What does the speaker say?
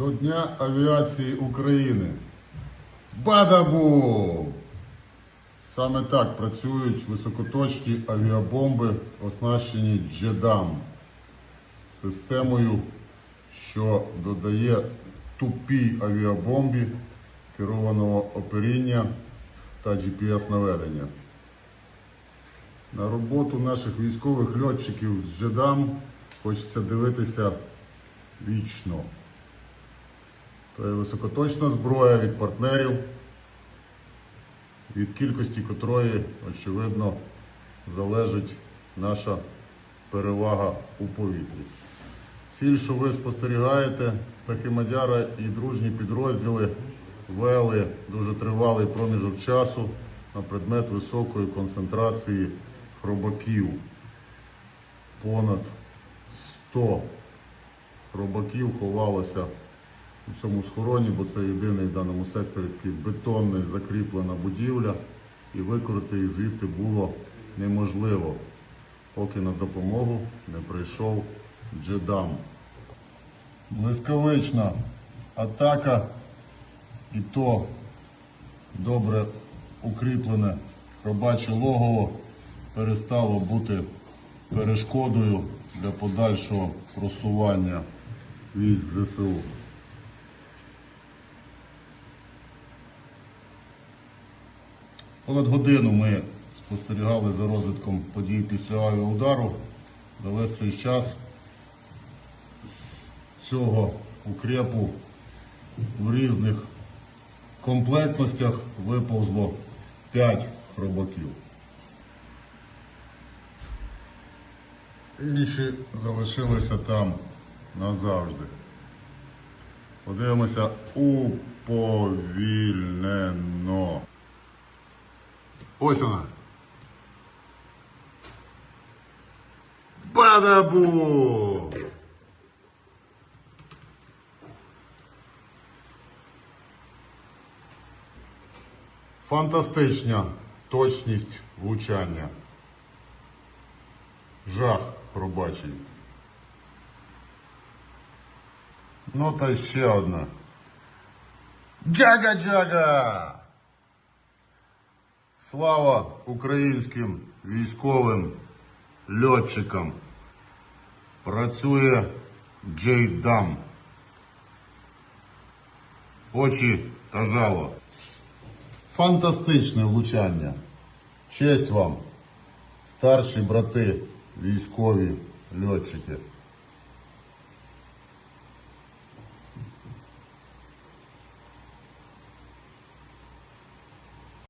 До Дня авіації України. Бадабум! Саме так працюють високоточні авіабомби, оснащені джедам. Системою, що додає тупій авіабомбі керованого оперіння та GPS-наведення. На роботу наших військових льотчиків з джедам хочеться дивитися вічно. Є високоточна зброя від партнерів, від кількості котрої, очевидно, залежить наша перевага у повітрі. Ціль, що ви спостерігаєте, Тахімадяра і дружні підрозділи вели дуже тривалий проміжок часу на предмет високої концентрації хробаків. Понад 100 хробаків ховалося у цьому схороні, бо це єдиний в даному секторі такий бетонний закріплена будівля, і викорити їх звідти було неможливо, поки на допомогу не прийшов джедам. Блискавична атака, і то добре укріплене робаче логово перестало бути перешкодою для подальшого просування військ ЗСУ. Понад годину ми спостерігали за розвитком подій після авіаудару. За весь цей час з цього укрепу в різних комплектностях виповзло 5 хробаків. Інші залишилися там назавжди. Подивимося уповільнено. Ось вона. Бадабу! Фантастична точність влучання. Жах хробачий. Ну та ще одна. Джага-джага! Слава українським військовим льотчикам. Працює Джейдам. Очі та жало. Фантастичне влучання. Честь вам, старші брати, військові льотчики.